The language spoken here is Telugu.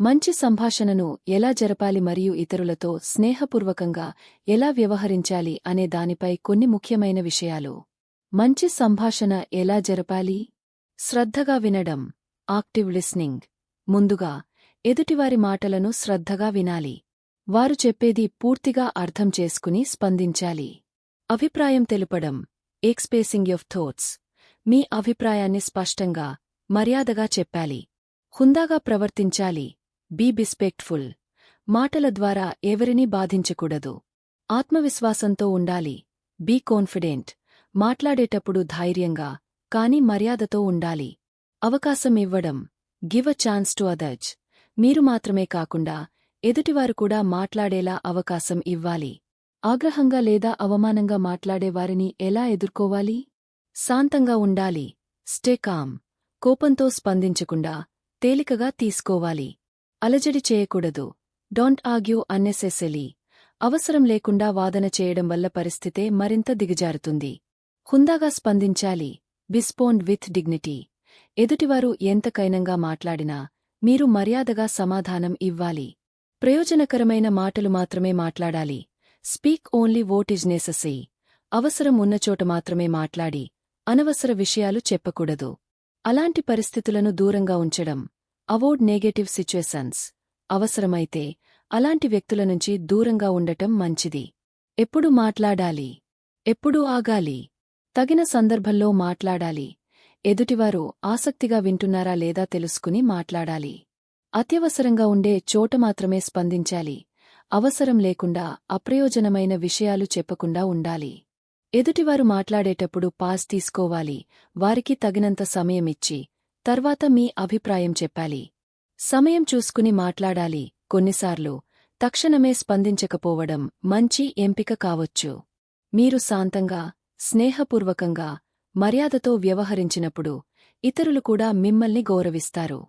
మంచి సంభాషణను ఎలా జరపాలి మరియు ఇతరులతో స్నేహపూర్వకంగా ఎలా వ్యవహరించాలి అనే దానిపై కొన్ని ముఖ్యమైన విషయాలు. మంచి సంభాషణ ఎలా జరపాలి? శ్రద్ధగా వినడం ఆక్టివ్ లిస్నింగ్ ముందుగా ఎదుటివారి మాటలను శ్రద్ధగా వినాలి. వారు చెప్పేది పూర్తిగా అర్థం చేసుకుని స్పందించాలి. అభిప్రాయం తెలుపడం ఎక్స్పేసింగ్ ఆఫ్ థోట్స్ మీ అభిప్రాయాన్ని స్పష్టంగా మర్యాదగా చెప్పాలి. హుందాగా ప్రవర్తించాలి. Be respectful. మాటల ద్వారా ఎవరినీ బాధించకూడదు. ఆత్మవిశ్వాసంతో ఉండాలి. Be confident. మాట్లాడేటప్పుడు ధైర్యంగా కాని మర్యాదతో ఉండాలి. అవకాశం ఇవ్వడం. Give a chance to others మీరు మాత్రమే కాకుండా ఎదుటివారు కూడా మాట్లాడేలా అవకాశం ఇవ్వాలి. ఆగ్రహంగా లేదా అవమానంగా మాట్లాడే వారిని ఎలా ఎదుర్కోవాలి? శాంతంగా ఉండాలి. Stay calm. కోపంతో స్పందించకుండా తేలికగా తీసుకోవాలి. అలజడి చేయకూడదు. డోంట్ ఆగ్యూ అన్నెసెసెలీ అవసరం లేకుండా వాదన చేయడం వల్ల పరిస్థితే మరింత దిగజారుతుంది. హుందాగా స్పందించాలి. Respond with dignity. ఎదుటివారు ఎంత కైనంగా మాట్లాడినా మీరు మర్యాదగా సమాధానం ఇవ్వాలి. ప్రయోజనకరమైన మాటలు మాత్రమే మాట్లాడాలి. Speak only what is necessary అవసరం ఉన్నచోట మాత్రమే మాట్లాడి అనవసర విషయాలు చెప్పకూడదు. అలాంటి పరిస్థితులను దూరంగా ఉంచడం. Avoid negative situations. అవసరమైతే అలాంటి వ్యక్తుల నుంచి దూరంగా ఉండటం మంచిది. ఎప్పుడు మాట్లాడాలి? ఎప్పుడు ఆగాలి? తగిన సందర్భంలో మాట్లాడాలి. ఎదుటివారు ఆసక్తిగా వింటున్నారా లేదా తెలుసుకుని మాట్లాడాలి. అత్యవసరంగా ఉండే చోట మాత్రమే స్పందించాలి. అవసరం లేకుండా అప్రయోజనమైన విషయాలు చెప్పకుండా ఉండాలి. ఎదుటివారు మాట్లాడేటప్పుడు పాస్ తీసుకోవాలి. వారికి తగినంత సమయమిచ్చి తర్వాత మీ అభిప్రాయం చెప్పాలి. సమయం చూసుకుని మాట్లాడాలి. కొన్నిసార్లు తక్షణమే స్పందించకపోవడం మంచి ఎంపిక కావచ్చు. మీరు శాంతంగా స్నేహపూర్వకంగా మర్యాదతో వ్యవహరించినప్పుడు ఇతరులు కూడా మిమ్మల్ని గౌరవిస్తారు.